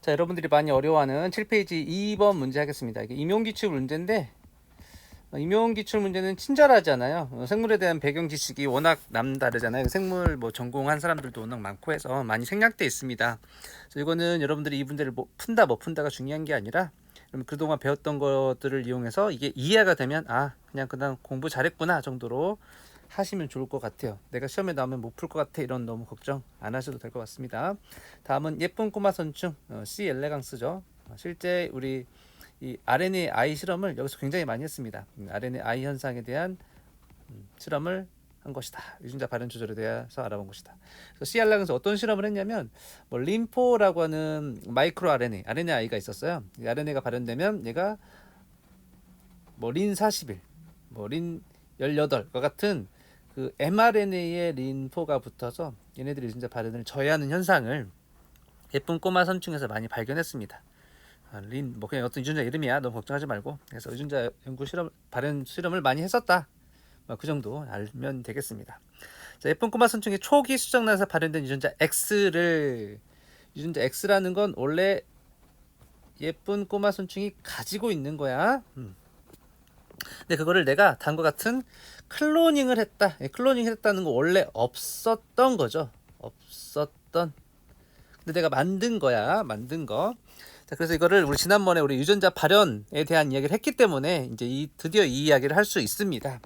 자, 여러분들이 많이 어려워하는 7페이지 2번 문제 하겠습니다. 이게 임용기출 문제인데, 어, 임용기출 문제는 친절하잖아요. 어, 생물에 대한 배경 지식이 워낙 남다르잖아요. 생물 뭐 전공한 사람들도 워낙 많고 해서 많이 생략돼 있습니다. 그래서 이거는 여러분들이 이 문제를 뭐 푼다, 뭐 푼다가 중요한 게 아니라, 그럼 그동안 배웠던 것들을 이용해서 이게 이해가 되면, 아, 그냥 그냥 공부 잘했구나 정도로 하시면 좋을 것 같아요. 내가 시험에 나오면 못 풀 것 같아 이런 너무 걱정 안 하셔도 될 것 같습니다. 다음은 예쁜 꼬마 선충 어, C 엘레강스죠. 어, 실제 우리 이 RNA I 실험을 여기서 굉장히 많이 했습니다. 음, RNA I 현상에 대한 음, 실험을 한 것이다. 유전자 발현 조절에 대해서 알아본 것이다. 그래서 C 엘레강스 어떤 실험을 했냐면 뭐 림포라고 하는 마이크로 RNA, RNA가 있었어요. 이 RNA가 발현되면 얘가 뭐 린 41, 뭐 린 18과 같은 그 mRNA에 린포가 붙어서 얘네들이 유전자 발현을 저해하는 현상을 예쁜 꼬마 선충에서 많이 발견했습니다. 아, 린, 뭐 그냥 어떤 유전자 이름이야. 너무 걱정하지 말고. 그래서 유전자 연구 실험, 발현 실험을 많이 했었다. 뭐그 정도 알면 되겠습니다. 자, 예쁜 꼬마 선충의 초기 수정란에서 발현된 유전자 X를 유전자 X라는 건 원래 예쁜 꼬마 선충이 가지고 있는 거야. 음. 근데 그거를 내가 다음과 같은 클로닝을 했다. 예, 클로닝 했다는 거 원래 없었던 거죠. 없었던. 근데 내가 만든 거야. 만든 거. 자, 그래서 이거를 우리 지난번에 우리 유전자 발현에 대한 이야기를 했기 때문에 이제 이 드디어 이 이야기를 할 수 있습니다.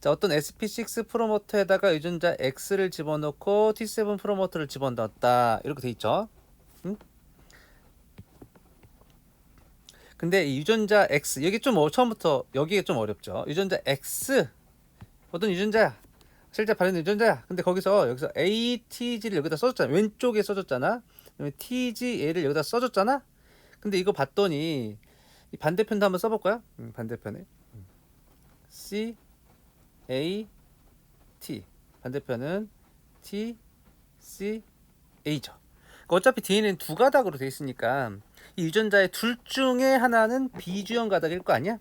자, 어떤 SP6 프로모터에다가 유전자 X를 집어넣고 T7 프로모터를 집어넣었다. 이렇게 돼 있죠. 응? 근데 이 유전자 X 여기 좀 어, 처음부터 여기가 좀 어렵죠. 유전자 X 어떤 유전자야. 실제 발현 유전자야. 근데 거기서 여기서 ATG를 여기다 써줬잖아. 왼쪽에 써줬잖아. 그다음에 TGA를 여기다 써줬잖아. 근데 이거 봤더니 이 반대편도 한번 써볼까요? 음, 반대편에 음. C A T 반대편은 T C A죠. 그러니까 어차피 DNA는 두 가닥으로 돼 있으니까 이 유전자의 둘 중에 하나는 비주형 가닥일 거 아니야?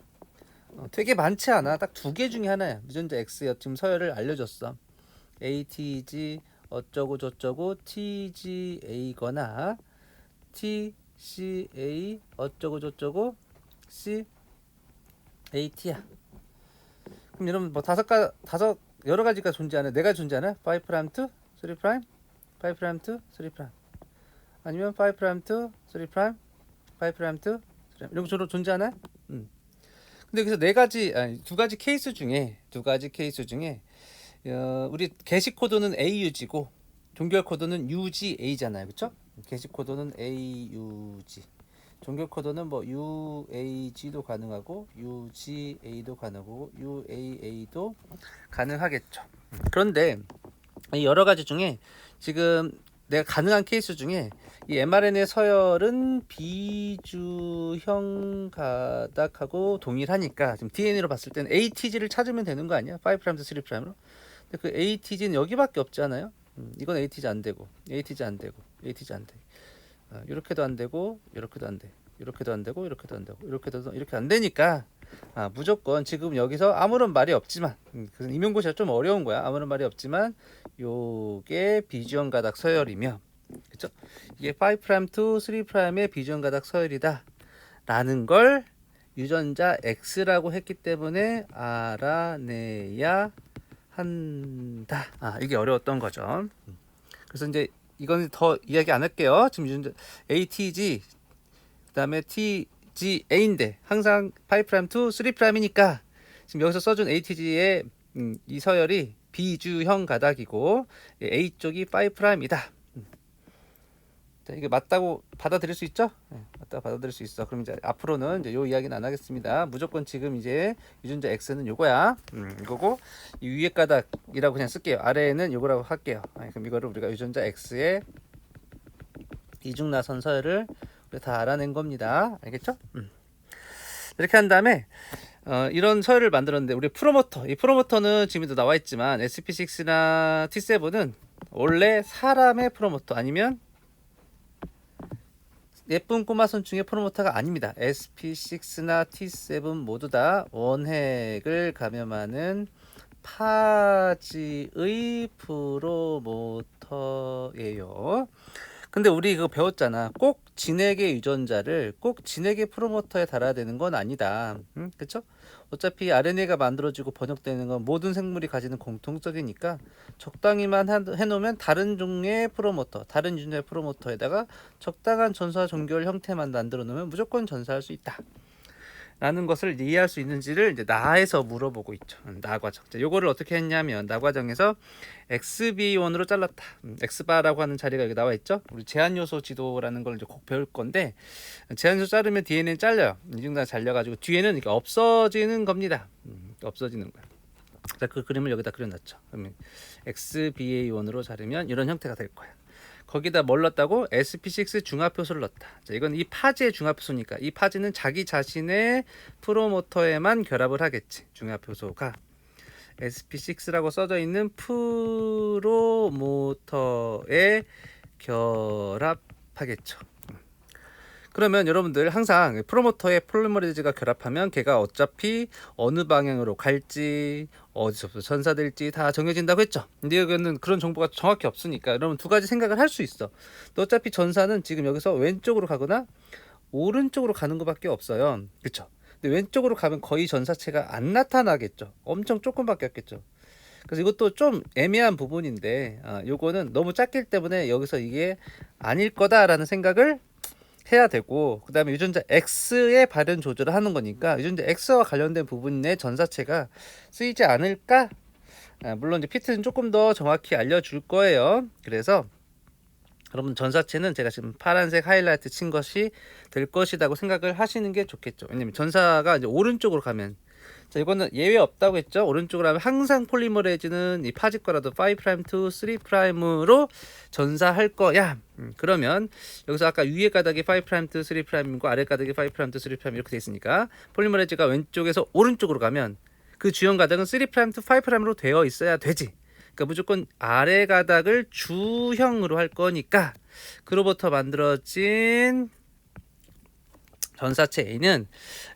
어, 되게 많지 않아. 딱 두 개 중에 하나야. 유전자 X의 지금 서열을 알려줬어. ATG 어쩌고 저쩌고 TGA거나 TCA 어쩌고 저쩌고 CAT야. 그럼 여러분 뭐 다섯 가 다섯 여러 가지가 존재하는 내가 존재하나? 5 프라임 2, 3 프라임, 5 프라임 2, 3 프라임. 아니면 5 프라임 2, 3 프라임, 5 프라임 2, 3 이런 거 주로 존재하나? 음. 근데 여기서 네 가지 아니 두 가지 케이스 중에 두 가지 케이스 중에 어, 우리 게시 코드는 AUG고 종결 코드는 UGA잖아요. 그렇죠? 게시 코드는 AUG. 종결 코드는 뭐 UAG도 가능하고 UGA도 가능하고 UAA도 가능하겠죠. 그런데 이 여러 가지 중에 지금 내가 가능한 케이스 중에 이 mRNA 서열은 비주형 가닥하고 동일하니까 지금 DNA로 봤을 때는 ATG를 찾으면 되는 거 아니야? 5' 3'으로. 근데 그 ATG는 여기밖에 없잖아요. 음, 이건 ATG 안 되고, ATG 안 되고, ATG 안 돼. 어, 이렇게도 안 되고, 이렇게도 안 돼. 이렇게도 안 되고, 이렇게도 안 되고, 이렇게도 이렇게 안 되니까 아, 무조건 지금 여기서 아무런 말이 없지만 음, 그 임용고시가 좀 어려운 거야. 아무런 말이 없지만 요게 비주형 가닥 서열이며 그쵸? 이게 5' to 3'의 비주형 가닥 서열이다 라는 걸 유전자 X라고 했기 때문에 알아내야 한다. 아, 이게 어려웠던 거죠. 음. 그래서 이제 이건 더 이야기 안 할게요. 지금 유전자 ATG 그다음에 TGA인데 항상 5' to 3'이니까 지금 여기서 써준 ATG의 음, 이 서열이 비주형 가닥이고 A 쪽이 5'이다. 음. 자, 이게 맞다고 받아들일 수 있죠? 네, 맞다고 받아들일 수 있어. 그럼 이제 앞으로는 이제 요 이야기는 안 하겠습니다. 무조건 지금 이제 유전자 X는 요거야. 음, 이거고 이 위에 가닥이라고 그냥 쓸게요. 아래에는 요거라고 할게요. 아니, 그럼 이거를 우리가 유전자 X의 이중나선 서열을 다 알아낸 겁니다. 알겠죠? 음. 이렇게 한 다음에 어, 이런 서열을 만들었는데 우리 프로모터 이 프로모터는 지금도 나와 있지만 SP6나 T7은 원래 사람의 프로모터 아니면 예쁜 꼬마 선충의 프로모터가 아닙니다. SP6나 T7 모두 다 원핵을 감염하는 파지의 프로모터예요. 근데 우리 그거 배웠잖아. 꼭 진에게 유전자를 꼭 진에게 프로모터에 달아야 되는 건 아니다. 응? 그쵸? 어차피 RNA가 만들어지고 번역되는 건 모든 생물이 가지는 공통적이니까 적당히만 한- 해놓으면 다른 종류의 프로모터, 다른 유전자의 프로모터에다가 적당한 전사 종결 형태만 만들어 놓으면 무조건 전사할 수 있다. 라는 것을 이해할 수 있는지를 이제 나에서 물어보고 있죠. 음, 나 과정. 자, 요거를 어떻게 했냐면 나 과정에서 XB1으로 잘랐다. 음, X바라고 하는 자리가 여기 나와 있죠. 우리 제한 요소 지도라는 걸 이제 꼭 배울 건데 제한 요소 자르면 DNA는 잘려요. 이중단 잘려 가지고 뒤에는 이렇게 없어지는 겁니다. 음, 없어지는 거야. 자, 그 그림을 여기다 그려놨죠. 그러면 XBA1으로 자르면 이런 형태가 될 거야. 거기다 뭘 넣었다고? SP6 중합효소를 넣었다. 자, 이건 이 파지의 중합효소니까 이 파지는 자기 자신의 프로모터에만 결합을 하겠지. 중합효소가 SP6라고 써져 있는 프로모터에 결합하겠죠. 그러면 여러분들 항상 프로모터에 폴리머리즈가 결합하면 걔가 어차피 어느 방향으로 갈지 어디서부터 전사될지 다 정해진다고 했죠. 근데 여기는 그런 정보가 정확히 없으니까 여러분 두 가지 생각을 할 수 있어. 또 어차피 전사는 지금 여기서 왼쪽으로 가거나 오른쪽으로 가는 것밖에 없어요. 그렇죠? 근데 왼쪽으로 가면 거의 전사체가 안 나타나겠죠. 엄청 조금 바뀌었겠죠. 그래서 이것도 좀 애매한 부분인데 아, 요거는 너무 작기 때문에 여기서 이게 아닐 거다라는 생각을 해야 되고 그다음에 유전자 X의 발현 조절을 하는 거니까 유전자 X와 관련된 부분의 전사체가 쓰이지 않을까? 아, 물론 이제 피트는 조금 더 정확히 알려줄 거예요. 그래서 여러분 전사체는 제가 지금 파란색 하이라이트 친 것이 될 것이라고 생각을 하시는 게 좋겠죠. 왜냐면 전사가 이제 오른쪽으로 가면 자 이거는 예외 없다고 했죠. 오른쪽으로 하면 항상 폴리머레이즈는 이 파지 거라도 5' to 3'으로 전사할 거야. 음, 그러면 여기서 아까 위에 가닥이 5' to 3'이고 아래 가닥이 5' to 3' 이렇게 돼 있으니까 폴리머레이즈가 왼쪽에서 오른쪽으로 가면 그 주연 가닥은 3' to 5'으로 되어 있어야 되지. 그러니까 무조건 아래 가닥을 주형으로 할 거니까 그로부터 만들어진 전사체 A는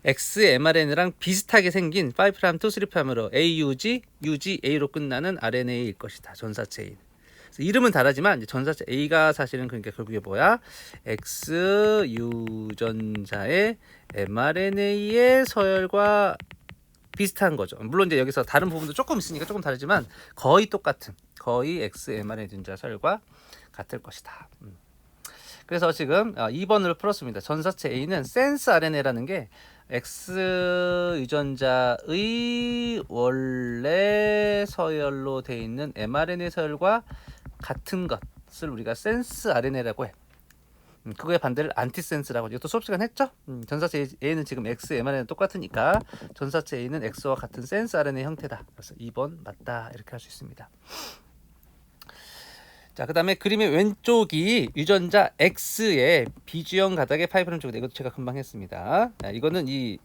xmRNA랑 비슷하게 생긴 5' to 3'으로 AUG, UGA로 끝나는 RNA일 것이다. 전사체 A. 이름은 다르지만 전사체 A가 사실은 그러니까 결국에 뭐야? X 유전자의 mRNA의 서열과 비슷한 거죠. 물론 이제 여기서 다른 부분도 조금 있으니까 조금 다르지만 거의 똑같은 거의 xmRNA 유전자 서열과 같을 것이다. 음. 그래서 지금 2번으로 풀었습니다. 전사체 A는 센스 RNA라는 게 X 유전자의 원래 서열로 돼 있는 mRNA 서열과 같은 것을 우리가 센스 RNA라고 해. 음, 그거의 반대를 안티센스라고 이것도 수업 시간 했죠? 음, 전사체 A는 지금 X, mRNA 똑같으니까 전사체 A는 X와 같은 센스 RNA 형태다. 그래서 2번 맞다 이렇게 할 수 있습니다. 자, 그 다음에 그림의 왼쪽이 유전자 X의 비주형 가닥의 파이브램 쪽인데 이것도 제가 금방 했습니다. 자, 이거는 이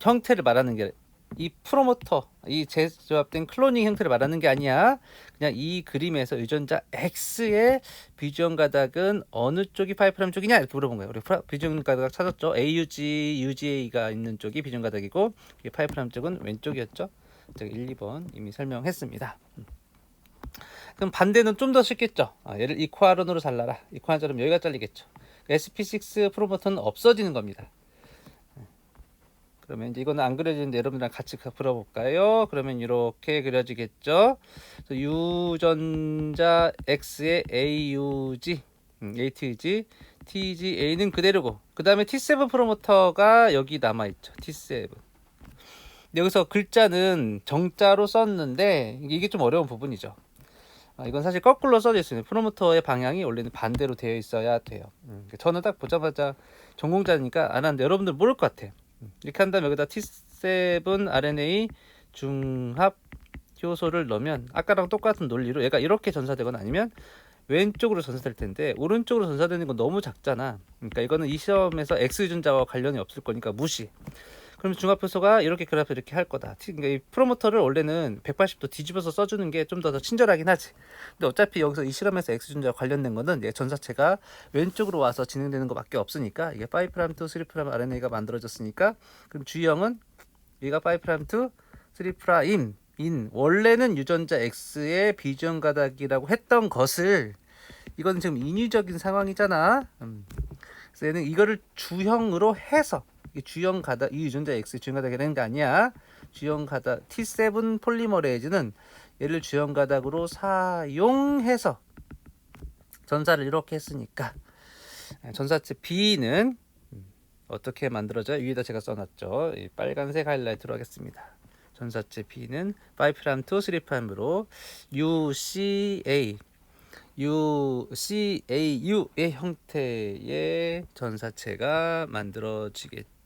형태를 말하는 게 이 프로모터, 이 재조합된 클로닝 형태를 말하는 게 아니야. 그냥 이 그림에서 유전자 X의 비주형 가닥은 어느 쪽이 파이프램 쪽이냐 이렇게 물어본 거예요. 우리 비주형 가닥 찾았죠. AUG, UGA가 있는 쪽이 비주형 가닥이고 이 파이프램 쪽은 왼쪽이었죠. 제가 1, 2번 이미 설명했습니다. 음. 그럼 반대는 좀 더 쉽겠죠. 아, 얘를 이ኳ론으로 잘라라. 이ኳ론 자르면 여기가 잘리겠죠. SP6 프로모터는 없어지는 겁니다. 그러면 이제 이거는 안 그려지는데 여러분들랑 같이 풀어볼까요? 그러면 이렇게 그려지겠죠. 유전자 X의 AUG, 음, ATG, TGA는 그대로고 그 다음에 T7 프로모터가 여기 남아있죠. T7. 근데 여기서 글자는 정자로 썼는데 이게 좀 어려운 부분이죠. 아, 이건 사실 거꾸로 써져 있습니다. 프로모터의 방향이 원래는 반대로 되어 있어야 돼요. 음, 저는 딱 보자마자 전공자니까 안 하는데 여러분들 모를 것 같아요. 음, 이렇게 한 다음에 여기다 T7 RNA 중합 효소를 넣으면 아까랑 똑같은 논리로 얘가 이렇게 전사되거나 아니면 왼쪽으로 전사될 텐데 오른쪽으로 전사되는 건 너무 작잖아. 그러니까 이거는 이 시험에서 X 유전자와 관련이 없을 거니까 무시. 그럼 중합효소가 이렇게 결합해서 이렇게 할 거다. 티- 그러니까 이 프로모터를 원래는 180도 뒤집어서 써주는 게 좀 더 더 친절하긴 하지. 근데 어차피 여기서 이 실험에서 X 유전자와 관련된 거는 얘 전사체가 왼쪽으로 와서 진행되는 것밖에 없으니까 이게 5' to 3' RNA가 만들어졌으니까 그럼 주형은 얘가 5' to 3'인 원래는 유전자 X의 비주형 가닥이라고 했던 것을 이건 지금 인위적인 상황이잖아. 음. 그래서 얘는 이거를 주형으로 해서 주형 가다 이 유전자 X 주형 가닥이 되는 게 아니야. 주형 가닥 T7 폴리머레이즈는 얘를 주형 가닥으로 사용해서 전사를 이렇게 했으니까 전사체 B는 음, 어떻게 만들어져요? 위에다 제가 써놨죠. 이 빨간색 하이라이트로 하겠습니다. 전사체 B는 5' to 3'으로 UCA UCAU의 형태의 전사체가 만들어지겠죠.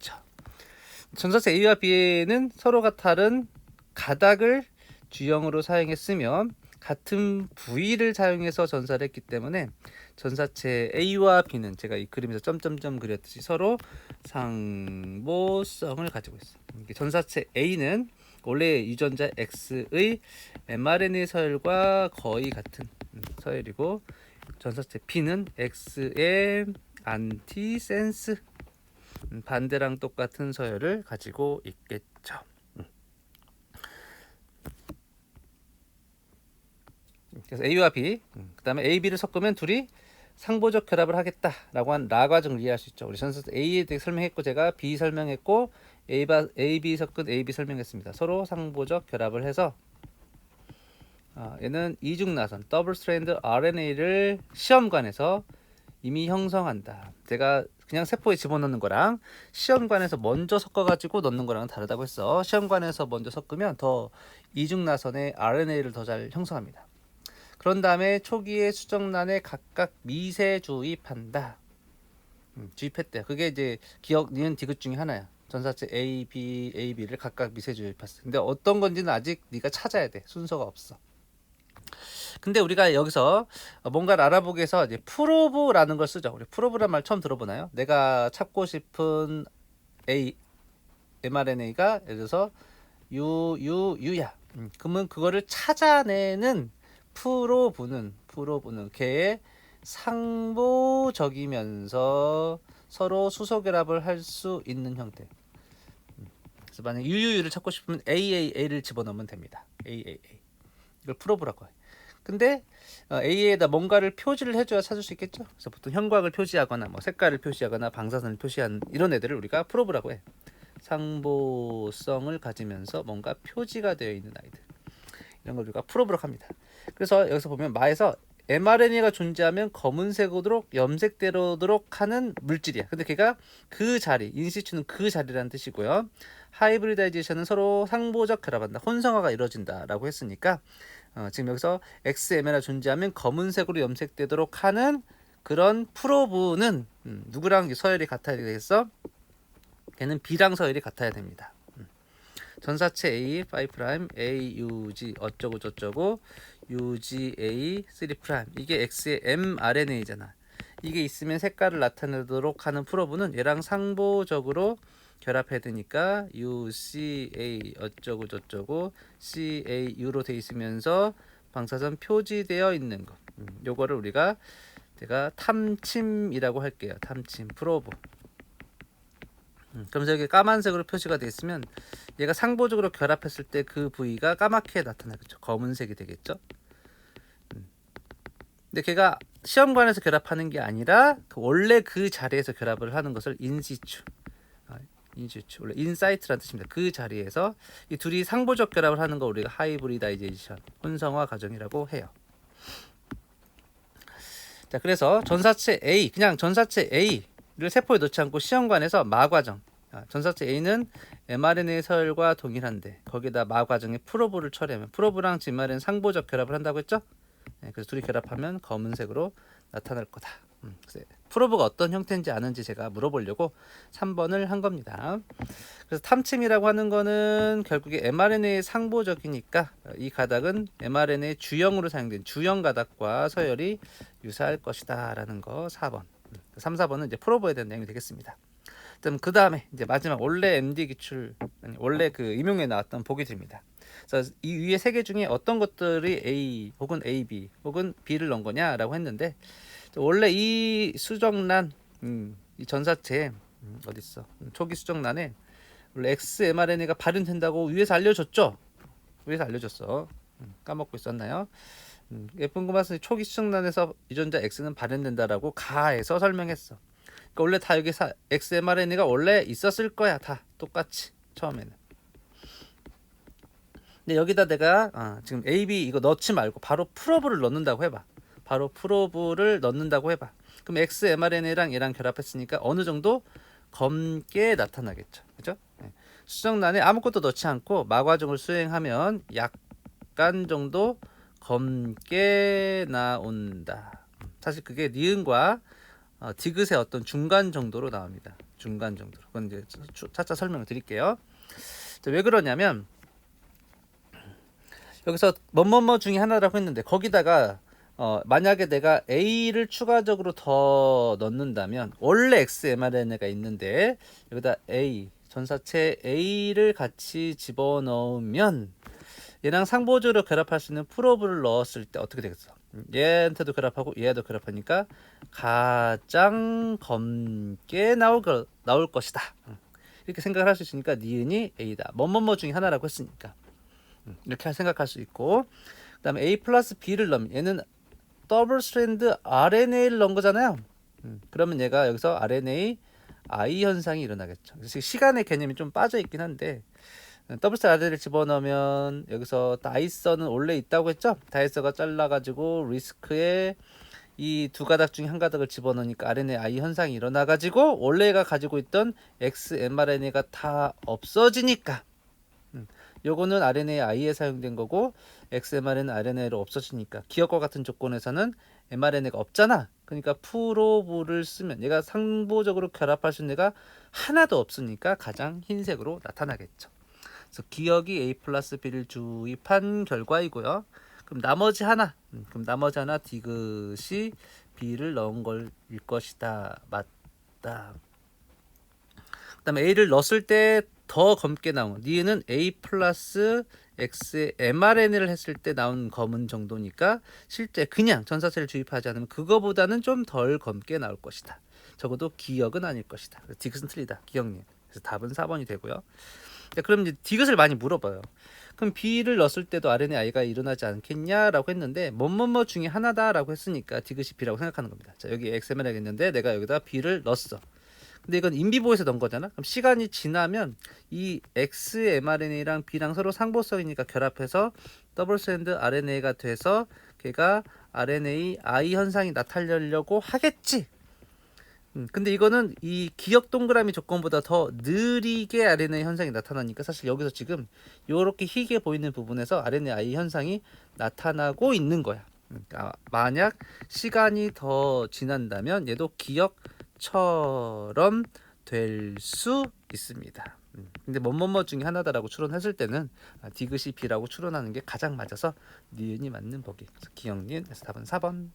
전사체 A와 B는 서로가 다른 가닥을 주형으로 사용했으면 같은 부위를 사용해서 전사를 했기 때문에 전사체 A와 B는 제가 이 그림에서 점점점 그렸듯이 서로 상보성을 가지고 있어요. 전사체 A는 원래 유전자 X의 mRNA 서열과 거의 같은 음, 서열이고 전사체 B는 X의 안티센스 음, 반대랑 똑같은 서열을 가지고 있겠죠. 음. 그래서 A와 B, 그 다음에 A, B를 섞으면 둘이 상보적 결합을 하겠다라고 한 라 과정을 이해할 수 있죠. 우리 전사 A에 대해 설명했고 제가 B 설명했고 A, B 섞은 A, B 설명했습니다. 서로 상보적 결합을 해서 아, 얘는 이중 나선 더블 스트랜드 RNA를 시험관에서 이미 형성한다. 제가 그냥 세포에 집어넣는 거랑 시험관에서 먼저 섞어가지고 넣는 거랑 다르다고 했어. 시험관에서 먼저 섞으면 더 이중 나선의 RNA를 더 잘 형성합니다. 그런 다음에 초기에 수정란에 각각 미세 주입한다. 음, 주입했대요. 그게 이제 기억 니은 디귿 중에 하나야. 전사체 A, B, A, B를 각각 미세 주입했어. 근데 어떤 건지는 아직 네가 찾아야 돼. 순서가 없어. 근데 우리가 여기서 뭔가를 알아보기 위해서 이제 프로브라는 걸 쓰죠. 우리 프로브란 말 처음 들어보나요? 내가 찾고 싶은 A mRNA가 예를 들어서 U야. 음, 그러면 그거를 찾아내는 프로브는 프로브는 걔의 상보적이면서 서로 수소 결합을 할 수 있는 형태. 음, 그래서 만약 UU를 찾고 싶으면 AAA를 집어넣으면 됩니다. AAA. 이걸 프로브라고 해요. 근데 어, A에다 뭔가를 표지를 해줘야 찾을 수 있겠죠. 그래서 보통 형광을 표시하거나 뭐 색깔을 표시하거나 방사선을 표시한 이런 애들을 우리가 프로브라고 해. 상보성을 가지면서 뭔가 표지가 되어 있는 아이들. 이런 걸 우리가 프로브라고 합니다. 그래서 여기서 보면 마에서 mRNA가 존재하면 검은색으로 염색되도록 하는 물질이야. 근데 걔가 그 자리, 인시추는 그 자리라는 뜻이고요. 하이브리다이제이션은 서로 상보적 결합한다. 혼성화가 이루어진다라고 했으니까 어, 지금 여기서 XML가 존재하면 검은색으로 염색되도록 하는 그런 프로브는 음, 누구랑 서열이 같아야 되겠어? 걔는 B랑 서열이 같아야 됩니다. 음. 전사체 A, 5' AUG 어쩌고 저쩌고 UGA 3' 이게 X의 mRNA잖아. 이게 있으면 색깔을 나타내도록 하는 프로브는 얘랑 상보적으로 결합해야 되니까 UCA 어쩌고 저쩌고 CAU로 돼 있으면서 방사선 표지되어 있는 것. 음, 요거를 우리가 제가 탐침이라고 할게요. 탐침 프로브. 음, 그럼 저기 까만색으로 표시가 되어 있으면 얘가 상보적으로 결합했을 때 그 부위가 까맣게 나타나겠죠. 검은색이 되겠죠. 음. 근데 걔가 시험관에서 결합하는 게 아니라 그 원래 그 자리에서 결합을 하는 것을 인시추 인슈츠 원래 인사이트라는 뜻입니다. 그 자리에서 이 둘이 상보적 결합을 하는 거 우리가 하이브리다이제이션 혼성화 과정이라고 해요. 자 그래서 전사체 A 그냥 전사체 A를 세포에 넣지 않고 시험관에서 마 과정 아, 전사체 A는 mRNA 서열과 동일한데 거기다 마 과정에 프로브를 처리하면 프로브랑 진말은 상보적 결합을 한다고 했죠? 네, 그래서 둘이 결합하면 검은색으로 나타날 거다. 음, 프로브가 어떤 형태인지 아는지 제가 물어보려고 3번을 한 겁니다. 그래서 탐침이라고 하는 거는 결국에 mRNA의 상보적이니까 이 가닥은 mRNA 주형으로 사용된 주형 가닥과 서열이 유사할 것이다 라는 거 4번. 3, 4번은 이제 프로브에 대한 내용이 되겠습니다. 그 다음에 이제 마지막 원래 MD 기출 아니, 원래 그 임용에 나왔던 보기 드립니다. 그래서 이 위에 세 개 중에 어떤 것들이 A 혹은 AB 혹은 B를 넣은 거냐라고 했는데 원래 이 수정란 음, 이 전사체 음, 어디 있어 초기 수정란에 원래 xmRNA가 발현된다고 위에서 알려줬죠. 위에서 알려줬어. 음, 까먹고 있었나요? 음, 예쁜 고마스 초기 수정란에서 유전자 X는 발현된다라고 가해서 설명했어. 그러니까 원래 다 여기 사, XMRNA가 원래 있었을 거야 다 똑같이 처음에는. 근데 여기다 내가 아, 지금 AB 이거 넣지 말고 바로 프로브를 넣는다고 해봐. 바로 프로브를 넣는다고 해봐. 그럼 XMRNA랑 얘랑 결합했으니까 어느 정도 검게 나타나겠죠. 그죠? 네. 수정란에 아무것도 넣지 않고 마과정을 수행하면 약간 정도 검게 나온다. 사실 그게 니은과 어, 디귿의 어떤 중간 정도로 나옵니다. 중간 정도로. 그건 이제 차- 차차 설명을 드릴게요. 자, 왜 그러냐면 여기서 뭐뭐뭐 중에 하나라고 했는데 거기다가 어, 만약에 내가 A를 추가적으로 더 넣는다면 원래 XMRNA가 있는데 여기다 A 전사체 A를 같이 집어넣으면 얘랑 상보적으로 결합할 수 있는 프로브를 넣었을 때 어떻게 되겠어? 음, 얘한테도 결합하고 얘도 결합하니까 가장 검게 나올 거, 나올 것이다. 음, 이렇게 생각을 할 수 있으니까 니은이 A다. 뭐뭐뭐 중에 하나라고 했으니까 음, 이렇게 생각할 수 있고 그 다음에 A 플러스 B를 넣으면 얘는 더블 스트랜드 RNA를 넣은 거잖아요. 음, 그러면 얘가 여기서 RNA I 현상이 일어나겠죠. 그래서 시간의 개념이 좀 빠져 있긴 한데 음, 더블 스트랜드 RNA를 집어넣으면 여기서 다이서는 원래 있다고 했죠. 다이서가 잘라가지고 리스크에 이 두 가닥 중에 한 가닥을 집어넣으니까 RNA I 현상이 일어나가지고 원래가 가지고 있던 XmRNA가 다 없어지니까 음, 요거는 RNA I에 사용된 거고 XmRNA RNA로 없어지니까 기억과 같은 조건에서는 mRNA가 없잖아. 그러니까 프로브를 쓰면 얘가 상보적으로 결합할 수 있는 애가 하나도 없으니까 가장 흰색으로 나타나겠죠. 그래서 기억이 A 플러스 B를 주입한 결과이고요. 그럼 나머지 하나, 음, 그럼 나머지 하나 디귿이 B를 넣은 걸일 것이다. 맞다. 그 다음에 A를 넣었을 때 더 검게 나온 니은 A 플러스 X의 mRNA를 했을 때 나온 검은 정도니까 실제 그냥 전사체를 주입하지 않으면 그거보다는 좀 덜 검게 나올 것이다. 적어도 기억은 아닐 것이다. 디귿은 틀리다. 기억님. 그래서 답은 4번이 되고요. 자, 그럼 이제 디귿을 많이 물어봐요. 그럼 B를 넣었을 때도 RNA가 일어나지 않겠냐라고 했는데 뭐뭐뭐 중에 하나다라고 했으니까 디귿이 B라고 생각하는 겁니다. 자 여기 XMRNA가 있는데 내가 여기다 B를 넣었어. 근데 이건 인비보에서 넣은 거잖아. 그럼 시간이 지나면 이 XmRNA랑 B랑 서로 상보성이니까 결합해서 더블 스탠드 RNA가 돼서 걔가 RNA I 현상이 나타내려고 하겠지. 음, 근데 이거는 이 기억 동그라미 조건보다 더 느리게 RNA 현상이 나타나니까 사실 여기서 지금 이렇게 희게 보이는 부분에서 RNA I 현상이 나타나고 있는 거야. 음, 아, 만약 시간이 더 지난다면 얘도 기억 처럼 될 수 있습니다. 음, 근데 뭐뭐뭐 중에 하나다라고 추론했을 때는 아, 디귿이 B라고 추론하는 게 가장 맞아서 니은이 맞는 보기. 그래서 기억 니은. 그래서 답은 4번.